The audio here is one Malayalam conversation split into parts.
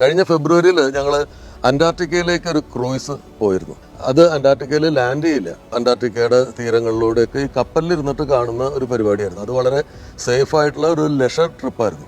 കഴിഞ്ഞ ഫെബ്രുവരിയിൽ ഞങ്ങൾ അന്റാർട്ടിക്കയിലേക്ക് ഒരു ക്രൂയിസ് പോയിരുന്നു. അത് അന്റാർട്ടിക്കയിൽ ലാൻഡ് ചെയ്യില്ല. അന്റാർട്ടിക്കയുടെ തീരങ്ങളിലൂടെയൊക്കെ ഈ കപ്പലിലിരുന്നിട്ട് കാണുന്ന ഒരു പരിപാടിയായിരുന്നു. അത് വളരെ സേഫ് ആയിട്ടുള്ള ഒരു ലെഷർ ട്രിപ്പായിരുന്നു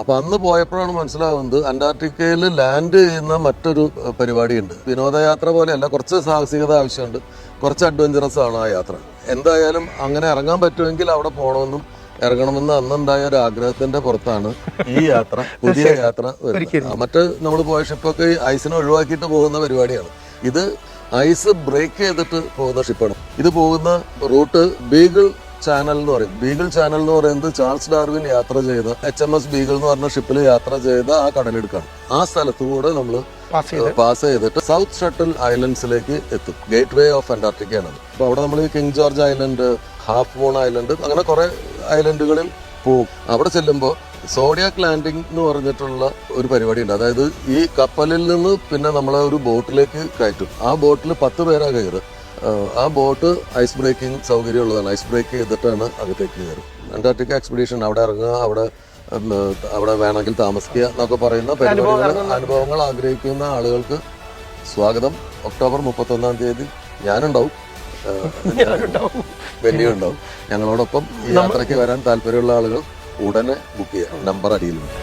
അപ്പോൾ അന്ന് പോയപ്പോഴാണ് മനസ്സിലാവുന്നത് അന്റാർട്ടിക്കയിൽ ലാൻഡ് ചെയ്യുന്ന മറ്റൊരു പരിപാടിയുണ്ട്. വിനോദയാത്ര പോലെയല്ല കുറച്ച് സാഹസികത ആവശ്യമുണ്ട്. കുറച്ച് അഡ്വഞ്ചറസ് ആണ് ആ യാത്ര. എന്തായാലും അങ്ങനെ ഇറങ്ങാൻ പറ്റുമെങ്കിൽ അവിടെ പോകണമെന്നും ഇറങ്ങണമെന്ന് അന്നുണ്ടായ ഒരു ആഗ്രഹത്തിന്റെ പുറത്താണ് ഈ യാത്ര പുതിയ യാത്ര വരുന്നത്. മറ്റ് നമ്മൾ പോയ ഷിപ്പൊക്കെ ഈ ഐസിനെ ഒഴിവാക്കിയിട്ട് പോകുന്ന പരിപാടിയാണ്. ഇത് ഐസ് ബ്രേക്ക് ചെയ്തിട്ട് പോകുന്ന ഷിപ്പാണ്. ഇത് പോകുന്ന റൂട്ട് ബീഗിൾ ചാനൽ എന്ന് പറയും. ബീഗിൾ ചാനൽ എന്ന് പറയുന്നത് ചാൾസ് ഡാർവിൻ യാത്ര ചെയ്ത എച്ച് എം എസ് ബീഗിൾ എന്ന് പറഞ്ഞ ഷിപ്പിൽ യാത്ര ചെയ്ത ആ കടലെടുക്കാണ്. ആ സ്ഥലത്തു കൂടെ നമ്മൾ പാസ് ചെയ്തിട്ട് സൗത്ത് ഷട്ടിൽ ഐലൻഡ്സിലേക്ക് എത്തും. ഗേറ്റ് വേ ഓഫ് അന്റാർട്ടിക്കയാണ് അപ്പോൾ അവിടെ നമ്മൾ King George Island Half Moon Island അങ്ങനെ കുറെ ഐലൻഡുകളിൽ പോകും അവിടെ ചെല്ലുമ്പോൾ സോഡിയാക് ലാൻഡിംഗ് എന്ന് പറഞ്ഞിട്ടുള്ള ഒരു പരിപാടി ഉണ്ട് അതായത് ഈ കപ്പലിൽ നിന്ന് പിന്നെ നമ്മളെ ഒരു ബോട്ടിലേക്ക് കയറ്റും. ആ ബോട്ടിൽ പത്ത് പേരാ കയറ്. ആ ബോട്ട് ഐസ് ബ്രേക്കിംഗ് സൗകര്യമുള്ളതാണ്. ഐസ് ബ്രേക്ക് ചെയ്തിട്ടാണ് അകത്തേക്ക് കയറും. അന്റാർട്ടിക്ക എക്സ്പെഡീഷൻ അവിടെ ഇറങ്ങുക അവിടെ അവിടെ വേണമെങ്കിൽ താമസിക്കുക എന്നൊക്കെ പറയുന്ന പരിപാടികൾ അനുഭവങ്ങൾ ആഗ്രഹിക്കുന്ന ആളുകൾക്ക് സ്വാഗതം. ഒക്ടോബർ മുപ്പത്തൊന്നാം തീയതി ഞാനുണ്ടാവും. വെല്ലിയും ഉണ്ടാവും ഞങ്ങളോടൊപ്പം യാത്രയ്ക്ക് വരാൻ താല്പര്യമുള്ള ആളുകൾ ഉടനെ ബുക്ക് ചെയ്യാം നമ്പർ അടിയിലുണ്ട്.